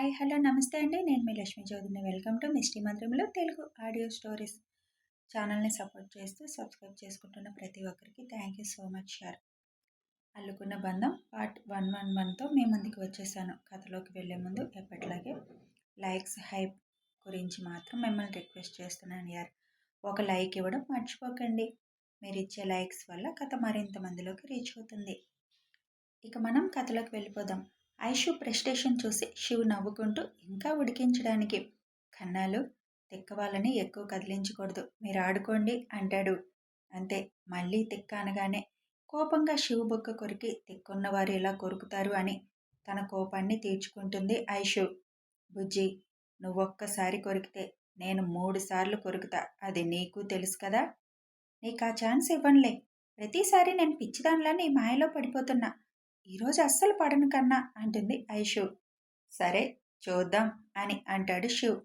Hi hello నమస్తే అండి. నేను మీ లక్ష్మీ చౌదరిని. వెల్కమ్ టు మిస్టీ మంత్రంలో తెలుగు ఆడియో స్టోరీస్. ఛానల్ని సపోర్ట్ చేస్తూ సబ్స్క్రైబ్ చేసుకుంటున్న ప్రతి ఒక్కరికి థ్యాంక్ యూ సో మచ్ షార్. అల్లుకున్న బంధం పార్ట్ వన్ వన్ వన్తో మీ ముందుకు వచ్చేసాను. కథలోకి వెళ్ళే ముందు ఎప్పటిలాగే లైక్స్ హైప్ గురించి మాత్రం మిమ్మల్ని రిక్వెస్ట్ చేస్తున్నాను యార్. ఒక లైక్ ఇవ్వడం మర్చిపోకండి. మీరు ఇచ్చే లైక్స్ వల్ల కథ మరింత మందిలోకి రీచ్ అవుతుంది. ఇక మనం కథలోకి వెళ్ళిపోదాం. ఐషు ప్రెస్టేషన్ చూసి శివు నవ్వుకుంటూ ఇంకా ఉడికించడానికి కన్నాలు తిక్క వాళ్ళని ఎక్కువ కదిలించకూడదు మీరు ఆడుకోండి అంటాడు. అంతే మళ్ళీ తిక్క అనగానే కోపంగా శివు బొక్క కొరికి తిక్కున్న వారు ఎలా కొరుకుతారు అని తన కోపాన్ని తీర్చుకుంటుంది ఐషు. బుజ్జి నువ్వొక్కసారి కొరికితే నేను మూడు సార్లు కొరుకుతా అది నీకు తెలుసు కదా? నీకు ఆ ఛాన్స్ ఇవ్వనులే ప్రతిసారి నేను పిచ్చిదానిలా నీ మాయలో పడిపోతున్నా. ఈరోజు అస్సలు పడను కన్నా అంటుంది ఐషు. సరే చూద్దాం అని అంటాడు శివ్.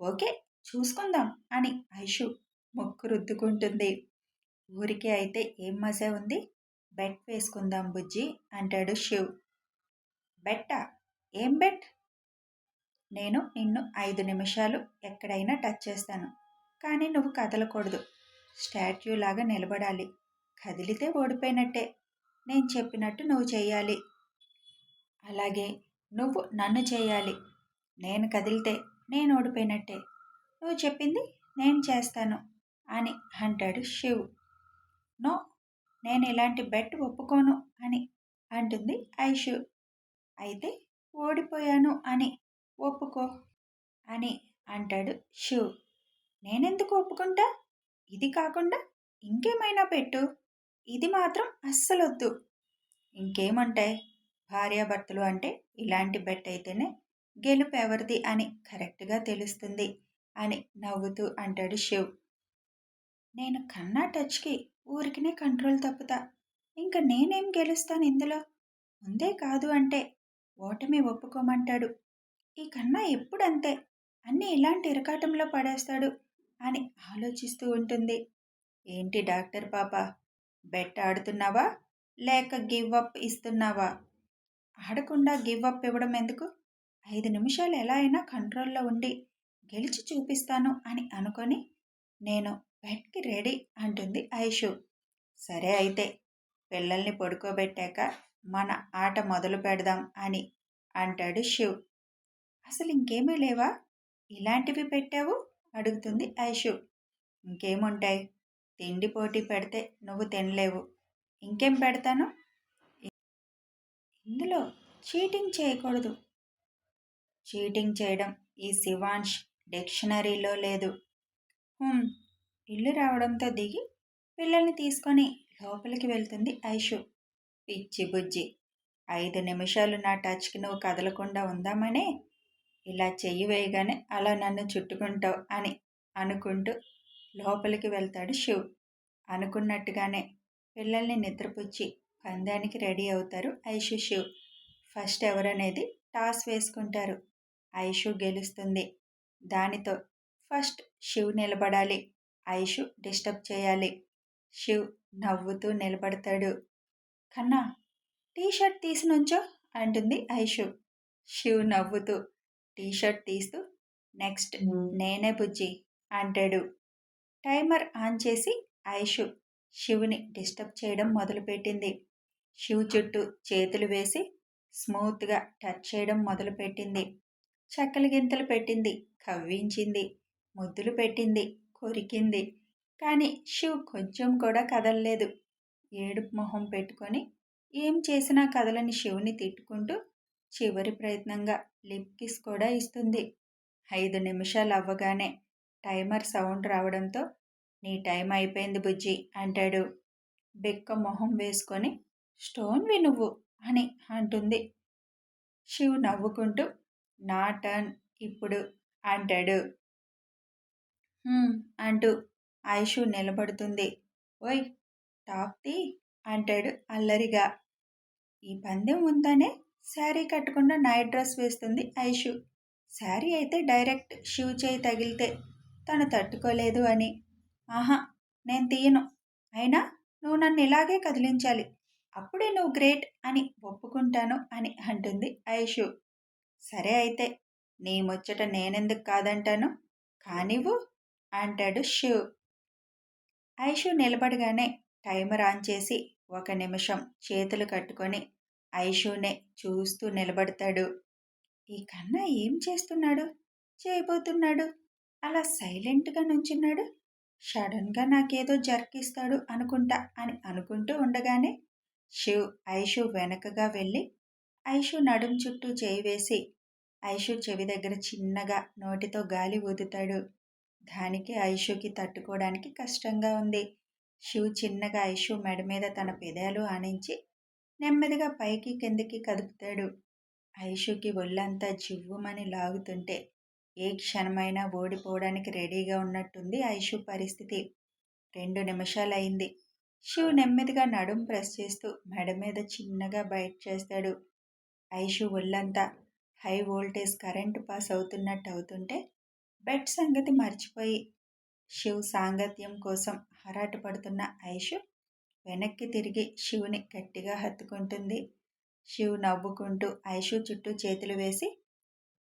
ఓకే చూసుకుందాం అని ఐషు ముక్కు రుద్దుకుంటుంది. ఊరికే అయితే ఏం మజా ఉంది? బెట్ వేసుకుందాం బుజ్జి అంటాడు శివ్. బెట్టా? ఏం బెట్? నేను నిన్ను ఐదు నిమిషాలు ఎక్కడైనా టచ్ చేస్తాను కానీ నువ్వు కదలకూడదు. స్టాట్యూ లాగా నిలబడాలి. కదిలితే ఓడిపోయినట్టే. నేను చెప్పినట్టు నువ్వు చేయాలి అలాగే నువ్వు నన్ను చేయాలి నేను కదిలితే నేను ఓడిపోయినట్టే. నువ్వు చెప్పింది నేను చేస్తాను అని అంటాడు శివ్. నో నేను ఇలాంటి బెట్ ఒప్పుకోను అని అంటుంది ఐషు. అయితే ఓడిపోయాను అని ఒప్పుకో అని అంటాడు శివ్. నేనెందుకు ఒప్పుకుంటా? ఇది కాకుండా ఇంకేమైనా పెట్టు. ఇది మాత్రం అస్సలొద్దు. ఇంకేమంటాయి భార్యాభర్తలు అంటే ఇలాంటి బెట్ అయితేనే గెలుపు ఎవరిది అని కరెక్ట్గా తెలుస్తుంది అని నవ్వుతూ అంటాడు శివ్. నేను కన్నా టచ్కి ఊరికినే కంట్రోల్ తప్పుతా. ఇంకా నేనేం గెలుస్తాను ఇందులో? ముందే కాదు అంటే ఓటమి ఒప్పుకోమంటాడు. ఈ కన్నా ఎప్పుడంతే? అన్నీ ఇలాంటి ఇరకాటంలో పడేస్తాడు అని ఆలోచిస్తూ ఉంటుంది. ఏంటి డాక్టర్ పాప? బెట్ ఆడుతున్నావా? లేక గివ్ అప్ ఇస్తున్నావా? ఆడకుండా గివ్ అప్ ఇవ్వడం ఎందుకు? ఐదు నిమిషాలు ఎలా అయినా కంట్రోల్లో ఉండి గెలిచి చూపిస్తాను అని అనుకొని నేను బెట్కి రెడీ అంటుంది ఐషు. సరే అయితే పిల్లల్ని పడుకోబెట్టాక మన ఆట మొదలు పెడదాం అని అంటాడు శివ్. అసలు ఇంకేమీ లేవా? ఇలాంటివి పెట్టావు? అడుగుతుంది ఐషు. ఇంకేముంటాయి? తిండి పోటీ పెడితే నువ్వు తినలేవు. ఇంకేం పెడతాను? ఇందులో చీటింగ్ చేయకూడదు. చీటింగ్ చేయడం ఈ శివాంష్ డిక్షనరీలో లేదు. ఇల్లు రావడంతో దిగి పిల్లల్ని తీసుకొని లోపలికి వెళ్తుంది ఐషు. పిచ్చి బుజ్జి ఐదు నిమిషాలు నా టచ్కి నువ్వు కదలకుండా ఉందామనే? ఇలా చెయ్యి వేయగానే అలా నన్ను చుట్టుకుంటావు అని అనుకుంటూ లోపలికి వెళ్తాడు శివ్. అనుకున్నట్టుగానే పిల్లల్ని నిద్రపుచ్చి పందానికి రెడీ అవుతారు ఐషు శివ్. ఫస్ట్ ఎవరనేది టాస్ వేసుకుంటారు. ఐషు గెలుస్తుంది. దానితో ఫస్ట్ శివ్ నిలబడాలి. ఐషు డిస్టర్బ్ చేయాలి. శివ్ నవ్వుతూ నిలబడతాడు. కన్నా టీషర్ట్ తీసి నుంచో అంటుంది ఐషు. శివ్ నవ్వుతూ టీషర్ట్ తీస్తూ నెక్స్ట్ నేనే బుజ్జి అంటాడు. టైమర్ ఆన్ చేసి ఐషు శివుని డిస్టర్బ్ చేయడం మొదలుపెట్టింది. శివ్ చుట్టూ చేతులు వేసి స్మూత్గా టచ్ చేయడం మొదలుపెట్టింది. చెక్కల గింతలు పెట్టింది కవ్వించింది ముద్దులు పెట్టింది కొరికింది. కానీ శివ్ కొంచెం కూడా కదలలేదు. ఏడుపు మొహం పెట్టుకొని ఏం చేసినా కదలని శివుని తిట్టుకుంటూ చివరి ప్రయత్నంగా లిప్ కిస్ కూడా ఇస్తుంది. ఐదు నిమిషాలు అవ్వగానే టైమర్ సౌండ్ రావడంతో నీ టైం అయిపోయింది బుజ్జి అంటాడు. బెక్క మొహం వేసుకొని స్టోన్వి నువ్వు అని అంటుంది. శివ్ నవ్వుకుంటూ నా టర్న్ ఇప్పుడు అంటాడు. అంటూ ఐషు నిలబడుతుంది. ఓయ్ టాప్ది అంటాడు అల్లరిగా. ఈ పందెం ఉందనే శారీ కట్టకుండా నైట్ డ్రెస్ వేస్తుంది ఐషు శారీ అయితే డైరెక్ట్ షూ చేయి తగిలితే తను తట్టుకోలేదు అని. ఆహా నేను తీయను. అయినా నువ్వు నన్ను ఇలాగే కదిలించాలి. అప్పుడే నువ్వు గ్రేట్ అని ఒప్పుకుంటాను అని అంటుంది ఐషు. సరే అయితే నీ ముచ్చట నేనెందుకు కాదంటాను? కానివ్వు అంటాడు శివ్ ఐషు నిలబడగానే టైమర్ ఆన్ చేసి ఒక నిమిషం చేతులు కట్టుకొని ఐషునే చూస్తూ నిలబడతాడు. ఈ కన్నా ఏం చేస్తున్నాడు? చేయబోతున్నాడు? అలా సైలెంట్గా నుంచున్నాడు. సడన్గా నాకేదో జర్కిస్తాడు అనుకుంటా అని అనుకుంటూ ఉండగానే శివ్ ఐషు వెనకగా వెళ్ళి ఐషు నడుం చుట్టూ చేయి వేసి ఐషు చెవి దగ్గర చిన్నగా నోటితో గాలి ఊదుతాడు. దానికి ఐషుకి తట్టుకోవడానికి కష్టంగా ఉంది. శివ్ చిన్నగా ఐషు మెడ మీద తన పెదాలు ఆనించి నెమ్మదిగా పైకి కిందకి కదుపుతాడు. ఐషుకి ఒళ్ళంతా జివ్వుమని లాగుతుంటే ఏ క్షణమైనా ఓడిపోవడానికి రెడీగా ఉన్నట్టుంది ఐషు పరిస్థితి. రెండు నిమిషాలైంది శివ్ నెమ్మదిగా నడుం ప్రెస్ చేస్తూ మెడ మీద చిన్నగా బయట చేస్తాడు ఐషు ఒళ్ళంతా. హై వోల్టేజ్ కరెంటు పాస్ అవుతున్నట్టు అవుతుంటే బెడ్ సంగతి మర్చిపోయి శివ్ సాంగత్యం కోసం హరాటపడుతున్న ఐషు వెనక్కి తిరిగి శివుని గట్టిగా హత్తుకుంటుంది. శివ్ నవ్వుకుంటూ ఐషు చుట్టూ చేతులు వేసి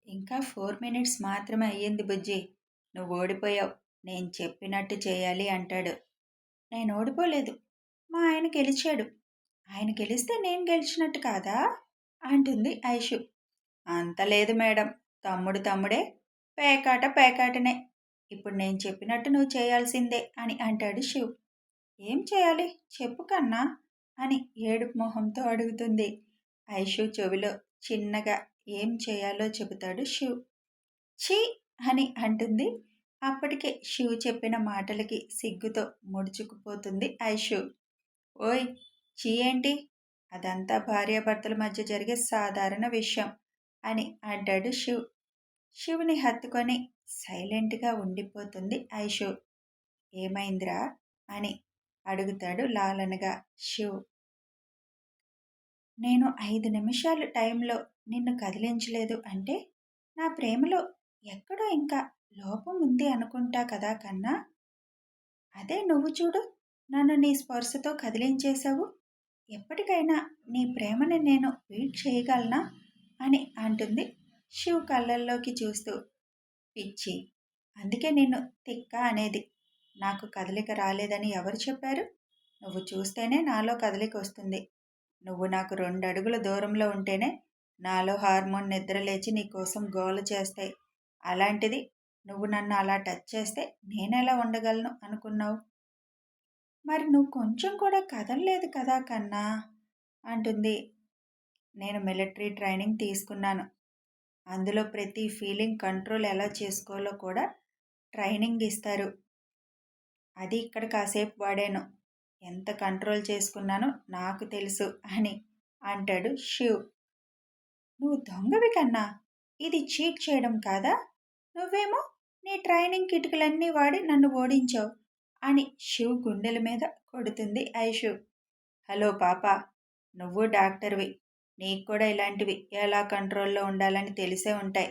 ఇంకా ఫోర్ మినిట్స్ మాత్రమే అయ్యింది బుజ్జి. నువ్వు ఓడిపోయావు. నేను చెప్పినట్టు చేయాలి అంటాడు. నేను ఓడిపోలేదు. మా ఆయన గెలిచాడు. ఆయన గెలిస్తే నేను గెలిచినట్టు కాదా? అంటుంది ఐషు. అంత లేదు మేడం. తమ్ముడు తమ్ముడే. పేకాట పేకాటనే. ఇప్పుడు నేను చెప్పినట్టు నువ్వు చేయాల్సిందే అని అంటాడు శివ్. ఏం చేయాలి? చెప్పు కన్నా అని ఏడుపు మొహంతో అడుగుతుంది. ఐషు చెవిలో చిన్నగా ఏం చేయాలో చెబుతాడు శివ్. ఛీ! అని అంటుంది. అప్పటికే శివ్ చెప్పిన మాటలకి సిగ్గుతో ముడుచుకుపోతుంది ఐషు. ఓయ్! చీ ఏంటి? అదంతా భార్యాభర్తల మధ్య జరిగే సాధారణ విషయం అని అంటాడు శివ్. శివుని హత్తుకొని సైలెంట్గా ఉండిపోతుంది ఐషు. ఏమైందిరా? అని అడుగుతాడు లాలనగా శివ్. నేను ఐదు నిమిషాలు టైంలో నిన్ను కదిలించలేదు అంటే నా ప్రేమలో ఎక్కడో ఇంకా లోపం ఉంది అనుకుంటా కదా కన్నా. అదే నువ్వు చూడు నన్ను నీ స్పర్శతో కదిలించేశావు. ఎప్పటికైనా నీ ప్రేమని నేను వీట్ చేయగలనా అని అంటుంది శివ్ కళ్ళల్లోకి చూస్తూ. పిచ్చి అందుకే నిన్ను తిక్క అనేది. నాకు కదలిక రాలేదని ఎవరు చెప్పారు? నువ్వు చూస్తేనే నాలో కదలిక వస్తుంది. నువ్వు నాకు రెండు అడుగుల దూరంలో ఉంటేనే నాలో హార్మోన్ నిద్ర లేచి నీ కోసం గోల చేస్తాయి. అలాంటిది నువ్వు నన్ను అలా టచ్ చేస్తే నేనెలా ఉండగలను అనుకున్నావు? మరి నువ్వు కొంచెం కూడా కదలలేదు కదా కన్నా? అంటుంది. నేను మిలిటరీ ట్రైనింగ్ తీసుకున్నాను. అందులో ప్రతి ఫీలింగ్ కంట్రోల్ ఎలా చేసుకోవాలో కూడా ట్రైనింగ్ ఇస్తారు. అది ఇక్కడ కాసేపు వాడాను. ఎంత కంట్రోల్ చేసుకున్నానో నాకు తెలుసు అని అంటాడు శివ్. నువ్వు దొంగవి కన్నా ఇది చీట్ చేయడం కాదా? నువ్వేమో నీ ట్రైనింగ్ కిటుకులన్నీ వాడి నన్ను ఓడించావు అని శివ్ గుండెల మీద కొడుతుంది ఐషు. హలో పాప నువ్వు డాక్టర్వి. నీకు కూడా ఇలాంటివి ఎలా కంట్రోల్లో ఉండాలని తెలిసే ఉంటాయి.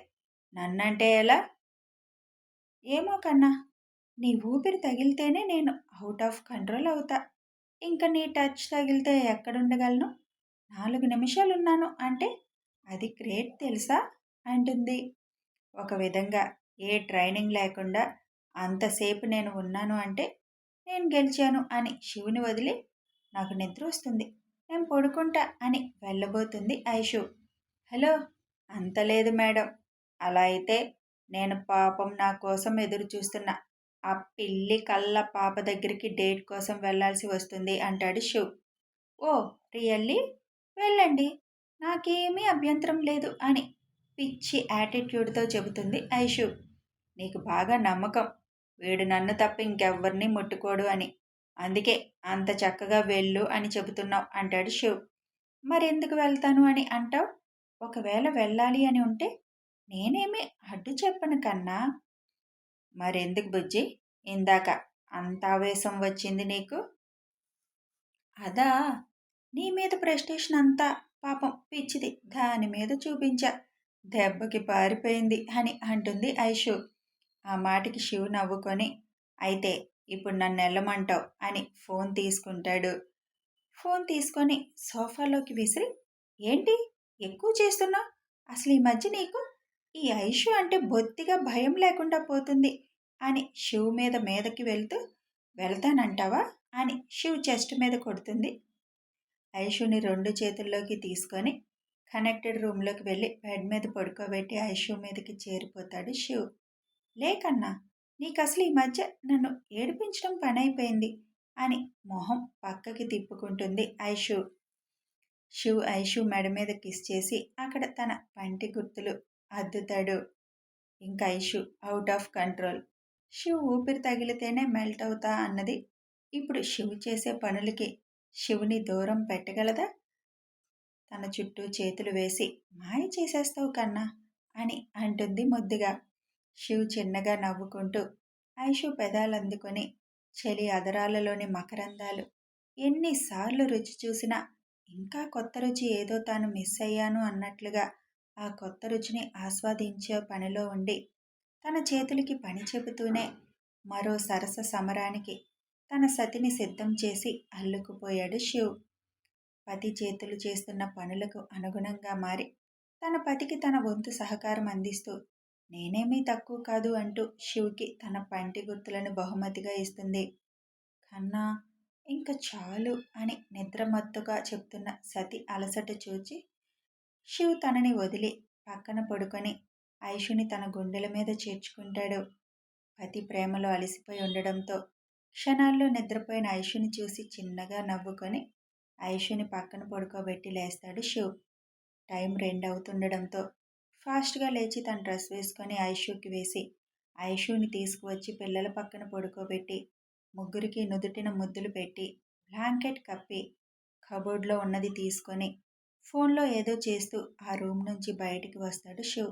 నన్నంటే ఎలా? ఏమో కన్నా నీ ఊపిరి తగిలితేనే నేను అవుట్ ఆఫ్ కంట్రోల్ అవుతా. ఇంకా నీ టచ్ తగిలితే ఎక్కడుండగలను? నాలుగు నిమిషాలు ఉన్నాను అంటే అది గ్రేట్ తెలుసా? అంటుంది. ఒక విధంగా ఏ ట్రైనింగ్ లేకుండా అంతసేపు నేను ఉన్నాను అంటే నేను గెలిచాను అని శివుని వదిలి నాకు నిద్ర వస్తుంది. నేను పడుకుంటా అని వెళ్ళబోతుంది ఐషు. హలో అంత లేదు మేడం. అలా అయితే నేను పాపం నా కోసం ఎదురు చూస్తున్న ఆ పిల్లి కళ్ళ పాప దగ్గరికి డేట్ కోసం వెళ్ళాల్సి వస్తుంది అంటాడు శివ్. ఓ రియల్లీ? వెళ్ళండి. నాకేమీ అభ్యంతరం లేదు అని పిచ్చి యాటిట్యూడ్తో చెబుతుంది ఐషు. నీకు బాగా నమ్మకం. వీడు నన్ను తప్ప ఇంకెవ్వరిని ముట్టుకోడు అని. అందుకే అంత చక్కగా వెళ్ళు అని చెబుతున్నావు అంటాడు శివ్. మరెందుకు వెళ్తాను అని అంటావు? ఒకవేళ వెళ్ళాలి అని ఉంటే నేనేమి అడ్డు చెప్పను కన్నా? మరెందుకు బుజ్జి? ఇందాక అంత ఆవేశం వచ్చింది నీకు? అదా? నీ మీద ప్రెస్టేషన్ అంతా పాపం పిచ్చిది దాని మీద చూపించా. దెబ్బకి పారిపోయింది అని అంటుంది ఐషు. ఆ మాటకి శివు నవ్వుకొని అయితే ఇప్పుడు నన్ను వెళ్ళమంటావు అని ఫోన్ తీసుకుంటాడు. ఫోన్ తీసుకొని సోఫాలోకి విసిరి ఏంటి? ఎక్కువ చేస్తున్నావు? అసలు ఈ మధ్య నీకు ఈ ఐషు అంటే బొత్తిగా భయం లేకుండా పోతుంది అని శివు మీద మీదకి వెళ్తూ వెళ్తానంటావా? అని శివ్ చెస్ట్ మీద కొడుతుంది. ఐషుని రెండు చేతుల్లోకి తీసుకొని కనెక్టెడ్ రూమ్లోకి వెళ్ళి బెడ్ మీద పడుకోబెట్టి ఐషు మీదకి చేరిపోతాడు శివ్. లేకన్నా నీకు అసలు ఈ మధ్య నన్ను ఏడిపించడం పని అయిపోయింది అని మొహం పక్కకి తిప్పుకుంటుంది ఐషు. శివ్ ఐషు మెడ మీద కిస్ చేసి అక్కడ తన పంటి గుర్తులు అద్దుతాడు. ఇంకా Aishu out of control. Shiv ఊపిరి తగిలితేనే మెల్ట్ అవుతా అన్నది ఇప్పుడు శివ్ చేసే పనులకి శివుని దూరం పెట్టగలదా? తన చుట్టూ చేతులు వేసి మాయ చేసేస్తావు కన్నా అని అంటుంది ముద్దుగా. శివ్ చిన్నగా నవ్వుకుంటూ ఐషు పెదాలు అందుకొని చలి అదరాలలోని మకరందాలు. ఎన్నిసార్లు రుచి చూసినా ఇంకా కొత్త రుచి ఏదో తాను మిస్ అయ్యాను అన్నట్లుగా ఆ కొత్త రుచిని ఆస్వాదించే పనిలో ఉండి తన చేతులకి పని చెబుతూనే మరో సరస సమరానికి తన సతిని సిద్ధం చేసి అల్లుకుపోయాడు శివ్. పతి చేతులు చేస్తున్న పనులకు అనుగుణంగా మారి తన పతికి తన వంతు సహకారం అందిస్తూ నేనేమీ తక్కువ కాదు అంటూ శివ్కి తన పంటి గుర్తులను బహుమతిగా ఇస్తుంది. కన్నా ఇంకా చాలు అని నిద్రమత్తుగా చెప్తున్న సతి అలసట చూచి శివ్ తనని వదిలి పక్కన పడుకొని ఐషుని తన గుండెల మీద చేర్చుకుంటాడు. పతి ప్రేమలో అలసిపోయి ఉండడంతో క్షణాల్లో నిద్రపోయిన ఐషుని చూసి చిన్నగా నవ్వుకొని ఐషుని పక్కన పడుకోబెట్టి లేస్తాడు శివ్. టైం రెండు అవుతుండడంతో ఫాస్ట్గా లేచి తన డ్రెస్ వేసుకొని ఐషుకి వేసి ఐషుని తీసుకువచ్చి పిల్లల పక్కన పడుకోబెట్టి ముగ్గురికి నుదుటిన ముద్దులు పెట్టి బ్లాంకెట్ కప్పి కబోర్డ్లో ఉన్నది తీసుకొని ఫోన్లో ఏదో చేస్తూ ఆ రూమ్ నుంచి బయటికి వస్తాడు శివ్.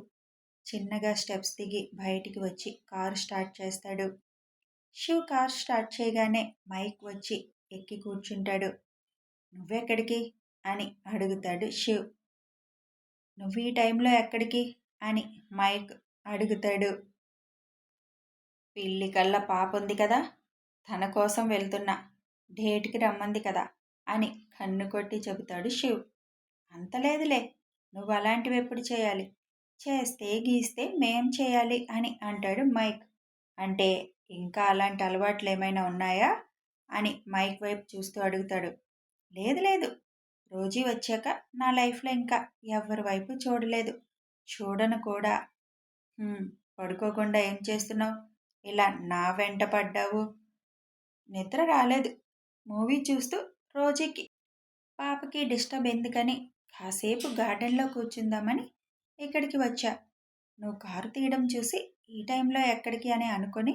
చిన్నగా స్టెప్స్ దిగి బయటికి వచ్చి కారు స్టార్ట్ చేస్తాడు. శివ్ కార్ స్టార్ట్ చేయగానే మైక్ వచ్చి ఎక్కి కూర్చుంటాడు. నువ్వెక్కడికి? అని అడుగుతాడు శివ్ నువ్వు ఈ టైంలో ఎక్కడికి? అని మైక్ అడుగుతాడు. పిల్లి కళ్ళ పాప ఉంది కదా తన కోసం వెళ్తున్నా డేట్కి రమ్మంది కదా అని కన్ను కొట్టి చెబుతాడు శివ్ అంతలేదులే నువ్వు అలాంటివి ఎప్పుడు చేయాలి? చేస్తే గీస్తే మేం చేయాలి అని అంటాడు మైక్. అంటే ఇంకా అలాంటి అలవాట్లు ఏమైనా ఉన్నాయా? అని మైక్ వైపు చూస్తూ అడుగుతాడు. లేదు లేదు. రోజీ వచ్చాక నా లైఫ్లో ఇంకా ఎవరి వైపు చూడలేదు. చూడను కూడా. పడుకోకుండా ఏం చేస్తున్నావు? ఇలా నా వెంట పడ్డావు? నిద్ర రాలేదు. మూవీ చూస్తూ రోజీకి పాపకి డిస్టర్బ్ ఎందుకని కాసేపు గార్డెన్లో కూర్చుందామని ఇక్కడికి వచ్చా. నువ్వు కారు తీయడం చూసి ఈ టైంలో ఎక్కడికి అని అనుకొని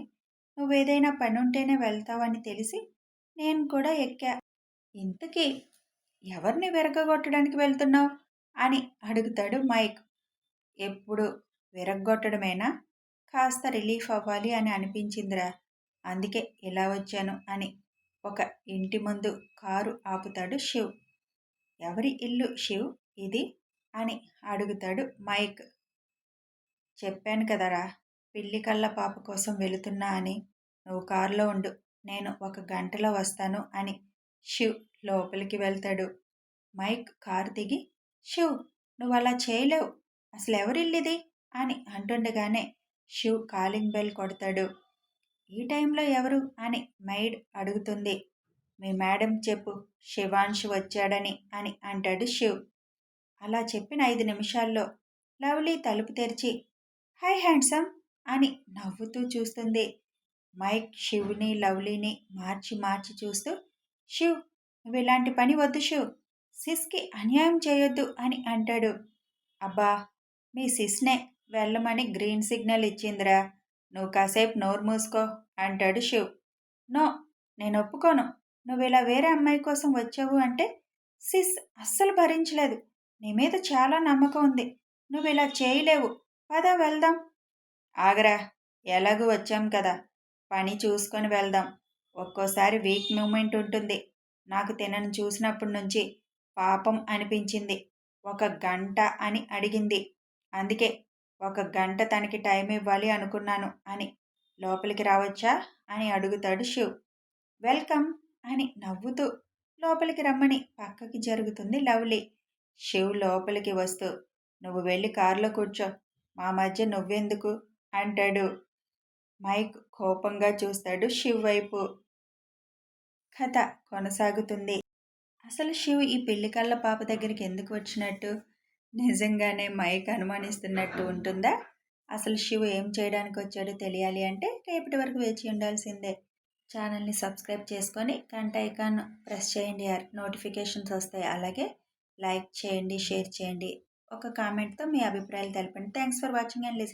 నువ్వేదైనా పని ఉంటేనే వెళ్తావని తెలిసి నేను కూడా ఎక్కా. ఇంతకీ ఎవరిని విరగొట్టడానికి వెళ్తున్నావు? అని అడుగుతాడు మైక్. ఎప్పుడు విరగ్గొట్టడమేనా? కాస్త రిలీఫ్ అవ్వాలి అని అనిపించిందిరా. అందుకే ఇలా వచ్చాను అని ఒక ఇంటి ముందు కారు ఆపుతాడు శివ్. ఎవరి ఇల్లు శివ్? ఇది? అని అడుగుతాడు మైక్. చెప్పాను కదరా. పిల్లి కళ్ళ పాప కోసం వెళుతున్నా అని. నువ్వు కారులో ఉండు. నేను ఒక గంటలో వస్తాను అని శివ్ లోపలికి వెళ్తాడు. మైక్ కారు దిగి శివ్ నువ్వు అలా చేయలేవు. అసలు ఎవరిల్లిది? అని అంటుండగానే శివ్ కాలింగ్ బెల్ కొడతాడు. ఈ టైంలో ఎవరు? అని మైడ్ అడుగుతుంది. మీ మేడం చెప్పు. శివాంష్ వచ్చాడని అని అంటాడు శివ్. అలా చెప్పిన ఐదు నిమిషాల్లో లవ్లీ తలుపు తెరిచి హాయ్ హ్యాండ్సమ్. అని నవ్వుతూ చూస్తుంది. మైక్ శివ్ని లవ్లీని మార్చి మార్చి చూస్తూ శివ్ నువ్వు ఇలాంటి పని వద్దు శివ్. సిస్కి అన్యాయం చేయొద్దు అని అంటాడు. అబ్బా మీ సిస్నే వెళ్ళమని గ్రీన్ సిగ్నల్ ఇచ్చిందిరా. నువ్వు కాసేపు నోరు మూసుకో అంటాడు శివ్. నో నేను ఒప్పుకోను. నువ్వు ఇలా వేరే అమ్మాయి కోసం వచ్చావు అంటే సిస్ అస్సలు భరించలేదు. నీ మీద చాలా నమ్మకం ఉంది. నువ్వు ఇలా చేయలేవు. పద వెళ్దాం. ఆగరా ఎలాగూ వచ్చాం కదా. పని చూసుకొని వెళ్దాం. ఒక్కోసారి వీక్ మూమెంట్ ఉంటుంది. నాకు తినను చూసినప్పటి నుంచి పాపం అనిపించింది. ఒక గంట అని అడిగింది. అందుకే ఒక గంట తనకి టైం ఇవ్వాలి అనుకున్నాను అని. లోపలికి రావచ్చా? అని అడుగుతాడు శివ్. వెల్కమ్ అని నవ్వుతూ లోపలికి రమ్మని పక్కకి జరుగుతుంది లవ్లీ. శివ్ లోపలికి వస్తూ నువ్వు వెళ్ళి కారులో కూర్చో. మా మధ్య నువ్వెందుకు? అంటాడు. మైక్ కోపంగా చూస్తాడు శివ్ వైపు. కథ కొనసాగుతుంది. అసలు శివ్ ఈ పెళ్ళికళ్ళ పాప దగ్గరికి ఎందుకు వచ్చినట్టు? నిజంగానే మైక్ అనుమానిస్తున్నట్టు ఉంటుందా? అసలు శివ్ ఏం చేయడానికి వచ్చాడో తెలియాలి అంటే రేపటి వరకు వేచి ఉండాల్సిందే. ఛానల్ని సబ్స్క్రైబ్ చేసుకొని గంట ఐకాన్ ప్రెస్ చేయండి. నోటిఫికేషన్స్ వస్తాయి. అలాగే లైక్ చేయండి షేర్ చేయండి. ఒక కామెంట్తో మీ అభిప్రాయాలు తెలపండి. Thanks for watching and listen